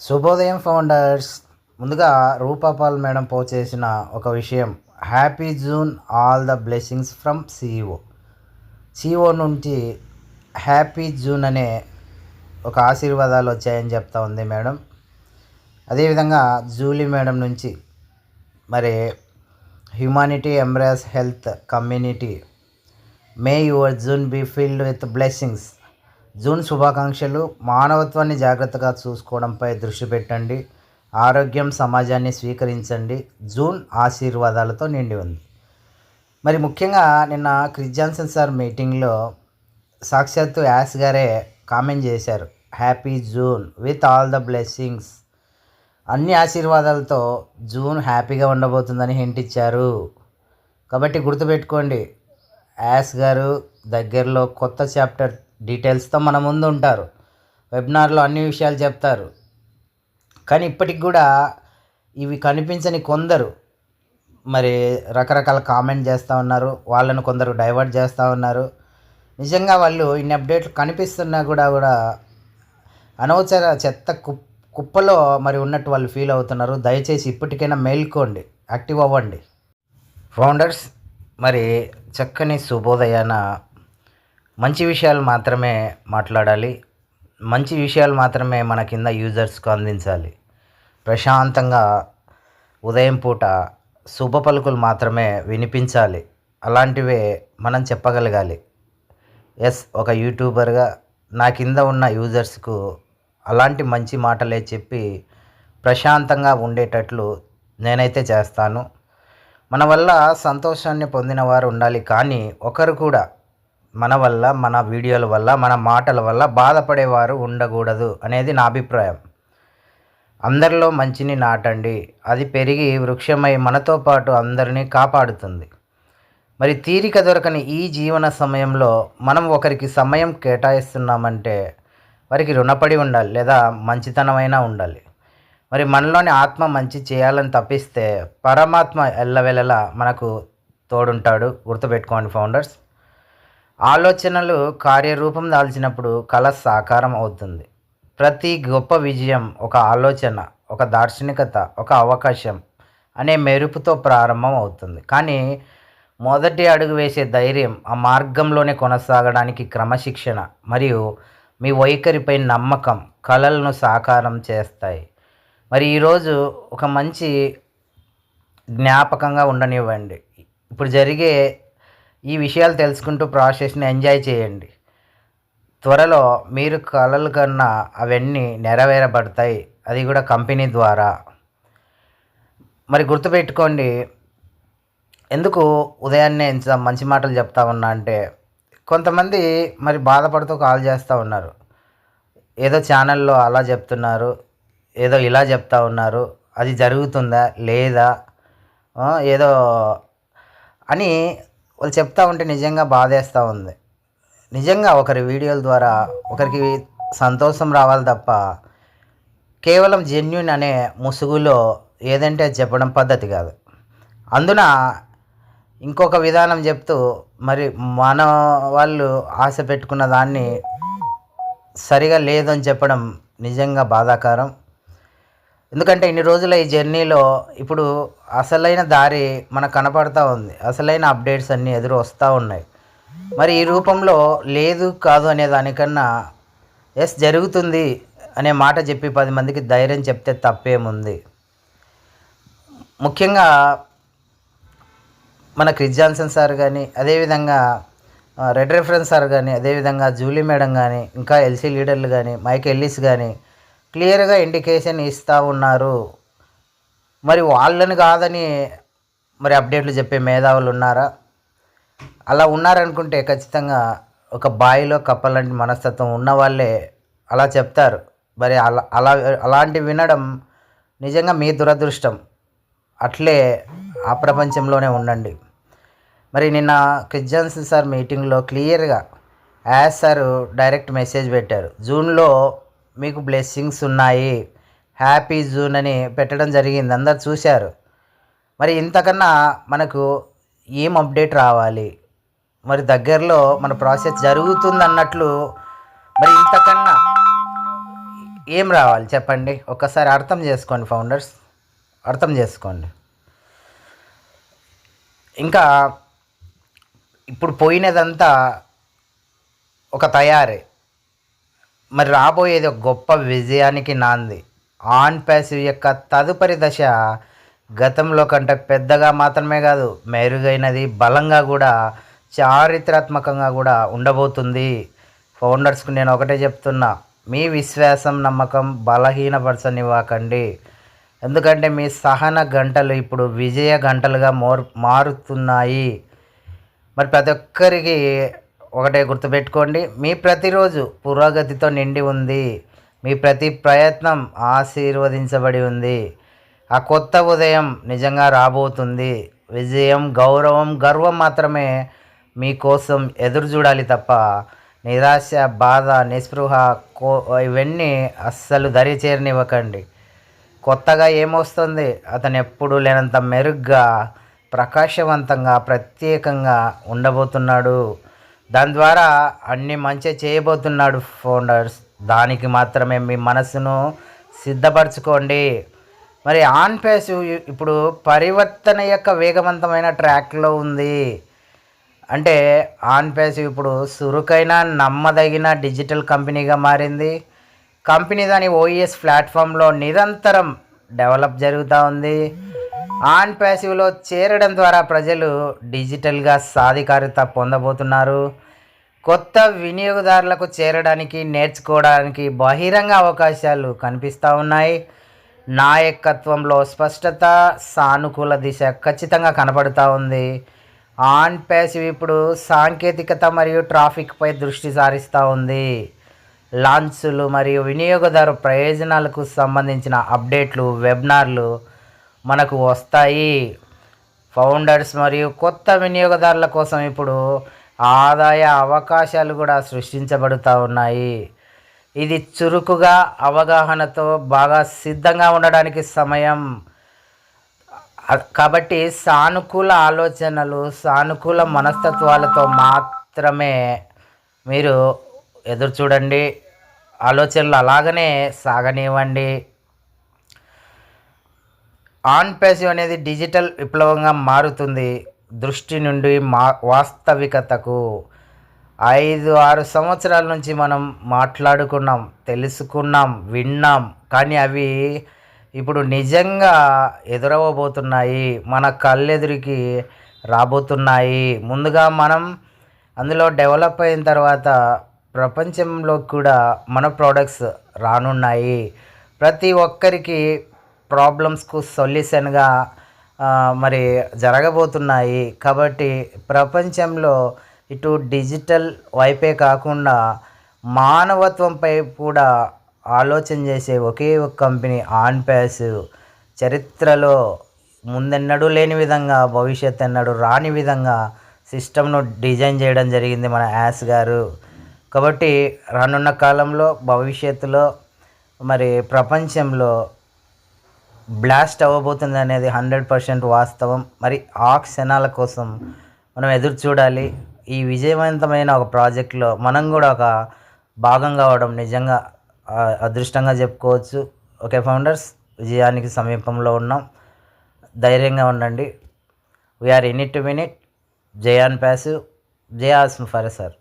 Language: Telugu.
శుభోదయం ఫౌండర్స్. ముందుగా రూపాపాల్ మేడం పోస్ట్ చేసిన ఒక విషయం. Happy June all the blessings from CEO CEO నుంచి హ్యాపీ జూన్ అనే ఒక ఆశీర్వాదాలు వచ్చాయని చెప్తా ఉంది మేడం. అదేవిధంగా జూలీ మేడం నుంచి మరి humanity embrace health community. May your June be filled with blessings. June శుభాకాంక్షలు. మానవత్వాన్ని జాగ్రత్తగా చూసుకోవడంపై దృష్టి పెట్టండి. ఆరోగ్యం సమాజాన్ని స్వీకరించండి. జూన్ ఆశీర్వాదాలతో నిండి ఉంది. మరి ముఖ్యంగా నిన్న క్రిస్ జాన్సన్ సార్ మీటింగ్లో సాక్షాత్తు యాస్ గారే కామెంట్ చేశారు. Happy June with all the blessings. అన్ని ఆశీర్వాదాలతో జూన్ హ్యాపీగా ఉండబోతుందని హింట్ ఇచ్చారు. కాబట్టి గుర్తుపెట్టుకోండి యాస్ గారు దగ్గరలో కొత్త చాప్టర్ డీటెయిల్స్తో మన ముందు ఉంటారు. వెబినార్లో అన్ని విషయాలు చెప్తారు. కానీ ఇప్పటికి కూడా ఇవి కనిపించని కొందరు మరి రకరకాల కామెంట్ చేస్తూ ఉన్నారు. వాళ్ళను కొందరు డైవర్ట్ చేస్తూ ఉన్నారు. నిజంగా వాళ్ళు ఇన్ని అప్డేట్లు కనిపిస్తున్నా కూడా కూడా అనవసర చెత్త కుప్ప కుప్పలో మరి ఉన్నట్టు వాళ్ళు ఫీల్ అవుతున్నారు. దయచేసి ఇప్పటికైనా మేల్కోండి యాక్టివ్ అవ్వండి. ఫౌండర్స్ మరి చక్కని శుభోదయాన మంచి విషయాలు మాత్రమే మాట్లాడాలి. మంచి విషయాలు మాత్రమే మన కింద యూజర్స్కు అందించాలి. ప్రశాంతంగా ఉదయం పూట శుభ పలుకులు మాత్రమే వినిపించాలి. అలాంటివే మనం చెప్పగలగాలి. ఎస్ ఒక యూట్యూబర్గా నా కింద ఉన్న యూజర్స్కు అలాంటి మంచి మాటలే చెప్పి ప్రశాంతంగా ఉండేటట్లు నేనైతే చేస్తాను. మన వల్ల సంతోషాన్ని పొందిన వారు ఉండాలి. కానీ ఒకరు కూడా మన వల్ల మన వీడియోల వల్ల మన మాటల వల్ల బాధపడేవారు ఉండకూడదు అనేది నా అభిప్రాయం. అందరిలో మంచిని నాటండి. అది పెరిగి వృక్షమై మనతో పాటు అందరినీ కాపాడుతుంది. మరి తీరిక దొరకని ఈ జీవన సమయంలో మనం ఒకరికి సమయం కేటాయిస్తున్నామంటే వారికి రుణపడి ఉండాలి లేదా మంచితనమైనా ఉండాలి. మరి మనలోని ఆత్మ మంచి చేయాలని తప్పిస్తే పరమాత్మ ఎల్లవెల్లలా మనకు తోడుంటాడు. గుర్తుపెట్టుకోండి ఫౌండర్స్. ఆలోచనలు కార్యరూపం దాల్చినప్పుడు కళ సాకారం అవుతుంది. ప్రతి గొప్ప విజయం ఒక ఆలోచన ఒక దార్శనికత ఒక అవకాశం అనే మెరుపుతో ప్రారంభం అవుతుంది. కానీ మొదటి అడుగు వేసే ధైర్యం ఆ మార్గంలోనే కొనసాగడానికి క్రమశిక్షణ మరియు మీ వైఖరిపై నమ్మకం కళలను సాకారం చేస్తాయి. మరి ఈరోజు ఒక మంచి జ్ఞాపకంగా ఉండనివ్వండి. ఇప్పుడు జరిగే ఈ విషయాలు తెలుసుకుంటూ ప్రాసెస్ని ఎంజాయ్ చేయండి. త్వరలో మీరు కలలు కన్నా అవన్నీ నెరవేరబడతాయి. అది కూడా కంపెనీ ద్వారా. మరి గుర్తుపెట్టుకోండి ఎందుకు ఉదయాన్నే ఇంత మంచి మాటలు చెప్తా ఉన్నా అంటే కొంతమంది మరి బాధపడుతూ కాల్ చేస్తూ ఉన్నారు. ఏదో ఛానల్లో అలా చెప్తున్నారు ఏదో ఇలా చెప్తా ఉన్నారు అది జరుగుతుందా లేదా ఏదో అని వాళ్ళు చెప్తా ఉంటే నిజంగా బాధేస్తూ ఉంది. నిజంగా ఒకరి వీడియోల ద్వారా ఒకరికి సంతోషం రావాలి తప్ప కేవలం జెన్యున్ అనే ముసుగులో ఏదంటే అది చెప్పడం పద్ధతి కాదు. అందున ఇంకొక విధానం చెప్తూ మరి మన వాళ్ళు ఆశ పెట్టుకున్న దాన్ని సరిగా లేదని చెప్పడం నిజంగా బాధాకరం. ఎందుకంటే ఇన్ని రోజుల ఈ జర్నీలో ఇప్పుడు అసలైన దారి మనకు కనపడతా ఉంది. అసలైన అప్డేట్స్ అన్నీ ఎదురు వస్తూ ఉన్నాయి. మరి ఈ రూపంలో లేదు కాదు అనే దానికన్నా ఎస్ జరుగుతుంది అనే మాట చెప్పి పది మందికి ధైర్యం చెప్తే తప్పేముంది. ముఖ్యంగా మన క్రిస్ జాన్సన్ సార్ కానీ అదేవిధంగా రెడ్ రెఫరెన్స్ సార్ కానీ అదేవిధంగా జూలీ మేడం కానీ ఇంకా ఎల్సీ లీడర్లు కానీ మైక్ ఎల్లిస్ కానీ క్లియర్గా ఇండికేషన్ ఇస్తూ ఉన్నారు. మరి వాళ్ళని కాదని మరి అప్డేట్లు చెప్పే మేధావులు ఉన్నారా? అలా ఉన్నారనుకుంటే ఖచ్చితంగా ఒక బాయిలో కప్పలాంటి మనస్తత్వం ఉన్న వాళ్ళే అలా చెప్తారు. మరి అలా అలా అలాంటివి వినడం నిజంగా మీ దురదృష్టం. అట్లే ఆ ప్రపంచంలోనే ఉండండి. మరి నిన్న క్రిస్జాన్సన్ సార్ మీటింగ్లో క్లియర్గా యాజ్ సార్ డైరెక్ట్ మెసేజ్ పెట్టారు. జూన్లో మీకు బ్లెస్సింగ్స్ ఉన్నాయి. హ్యాపీ జూన్ అని పెట్టడం జరిగింది. అందరు చూశారు. మరి ఇంతకన్నా మనకు ఏం అప్డేట్ రావాలి? మరి దగ్గరలో మన ప్రాసెస్ జరుగుతుంది అన్నట్లు మరి ఇంతకన్నా ఏం రావాలి చెప్పండి? ఒక్కసారి అర్థం చేసుకోండి ఫౌండర్స్ అర్థం చేసుకోండి. ఇంకా ఇప్పుడు పోయినదంతా ఒక తయారీ. మరి రాబోయేది ఒక గొప్ప విజయానికి నాంది. ఆన్ ప్యాసివ్ యొక్క తదుపరి దశ గతంలో కంటే పెద్దగా మాత్రమే కాదు మెరుగైనది బలంగా కూడా చారిత్రాత్మకంగా కూడా ఉండబోతుంది. ఫౌండర్స్కు నేను ఒకటే చెప్తున్నా మీ విశ్వాసం నమ్మకం బలహీనపరచనివ్వకండి. ఎందుకంటే మీ సహన గంటలు ఇప్పుడు విజయ గంటలుగా మోర్ మారుతున్నాయి. మరి ప్రతి ఒక్కరికి ఒకటే గుర్తుపెట్టుకోండి మీ ప్రతిరోజు పురోగతితో నిండి ఉంది మీ ప్రతి ప్రయత్నం ఆశీర్వదించబడి ఉంది ఆ కొత్త ఉదయం నిజంగా రాబోతుంది విజయం గౌరవం గర్వం మాత్రమే మీకోసం ఎదురు చూడాలి తప్ప నిరాశ బాధ నిస్పృహ కో ఇవన్నీ అస్సలు దరి చేరనివ్వకండి కొత్తగా ఏమొస్తుంది? అతను ఎప్పుడు లేనంత మెరుగ్గా ప్రకాశవంతంగా ప్రత్యేకంగా ఉండబోతున్నాడు. దాని ద్వారా అన్ని మంచి చేయబోతున్నాడు ఫౌండర్స్. దానికి మాత్రమే మీ మనసును సిద్ధపరచుకోండి. మరి ఆన్ పేస్ ఇప్పుడు పరివర్తన యొక్క వేగవంతమైన ట్రాక్లో ఉంది. అంటే ఆన్ పేస్ ఇప్పుడు సురుకైన నమ్మదగిన డిజిటల్ కంపెనీగా మారింది. కంపెనీ దాని ఓఈఎస్ ప్లాట్ఫామ్లో నిరంతరం డెవలప్ జరుగుతూ ఉంది. ఆన్ ప్యాసివ్లో చేరడం ద్వారా ప్రజలు డిజిటల్గా సాధికారిత పొందబోతున్నారు. కొత్త వినియోగదారులకు చేరడానికి నేర్చుకోవడానికి బహిరంగ అవకాశాలు కనిపిస్తూ ఉన్నాయి. నాయకత్వంలో స్పష్టత సానుకూల దిశ ఖచ్చితంగా కనపడుతూ ఉంది. ఆన్ ప్యాసివ్ ఇప్పుడు సాంకేతికత మరియు ట్రాఫిక్పై దృష్టి సారిస్తూ ఉంది. లాంచ్లు మరియు వినియోగదారు ప్రయోజనాలకు సంబంధించిన అప్డేట్లు వెబినార్లు మనకు వస్తాయి. ఫౌండర్స్ మరియు కొత్త వినియోగదారుల కోసం ఇప్పుడు ఆదాయ అవకాశాలు కూడా సృష్టించబడుతూ ఉన్నాయి. ఇది చురుకుగా అవగాహనతో బాగా సిద్ధంగా ఉండడానికి సమయం. కాబట్టి సానుకూల ఆలోచనలు సానుకూల మనస్తత్వాలతో మాత్రమే మీరు ఎదురు చూడండి. ఆలోచనలు అలాగనే సాగనివ్వండి. ఆన్ పేసివ్ అనేది డిజిటల్ విప్లవంగా మారుతుంది. దృష్టి నుండి మా వాస్తవికతకు ఐదు ఆరు సంవత్సరాల నుంచి మనం మాట్లాడుకున్నాం తెలుసుకున్నాం విన్నాం. కానీ అవి ఇప్పుడు నిజంగా ఎదురవబోతున్నాయి మన కళ్ళెదురికి రాబోతున్నాయి. ముందుగా మనం అందులో డెవలప్ అయిన తర్వాత ప్రపంచంలో కూడా మన ప్రోడక్ట్స్ రానున్నాయి. ప్రతి ఒక్కరికి ప్రాబ్లమ్స్కు సొల్యూషన్గా మరి జరగబోతున్నాయి. కాబట్టి ప్రపంచంలో ఇటు డిజిటల్ వైపే కాకుండా మానవత్వంపై కూడా ఆలోచన చేసే ఒకే ఒక కంపెనీ ఆన్ ప్యాస్ చరిత్రలో ముందెన్నడూ లేని విధంగా భవిష్యత్ ఎన్నడూ రాని విధంగా సిస్టమ్ను డిజైన్ చేయడం జరిగింది మన యాస్ గారు. కాబట్టి రానున్న కాలంలో భవిష్యత్తులో మరి ప్రపంచంలో బ్లాస్ట్ అవ్వబోతుంది అనేది హండ్రెడ్ పర్సెంట్ వాస్తవం. మరి ఆ క్షణాల కోసం మనం ఎదురు చూడాలి. ఈ విజయవంతమైన ఒక ప్రాజెక్ట్లో మనం కూడా ఒక భాగం కావడం నిజంగా అదృష్టంగా చెప్పుకోవచ్చు. ఓకే ఫౌండర్స్ విజయానికి సమీపంలో ఉన్నాం. ధైర్యంగా ఉండండి. We're in it to minute జయాన్ ప్యాసివ్ జయాస్ ఫరే సార్.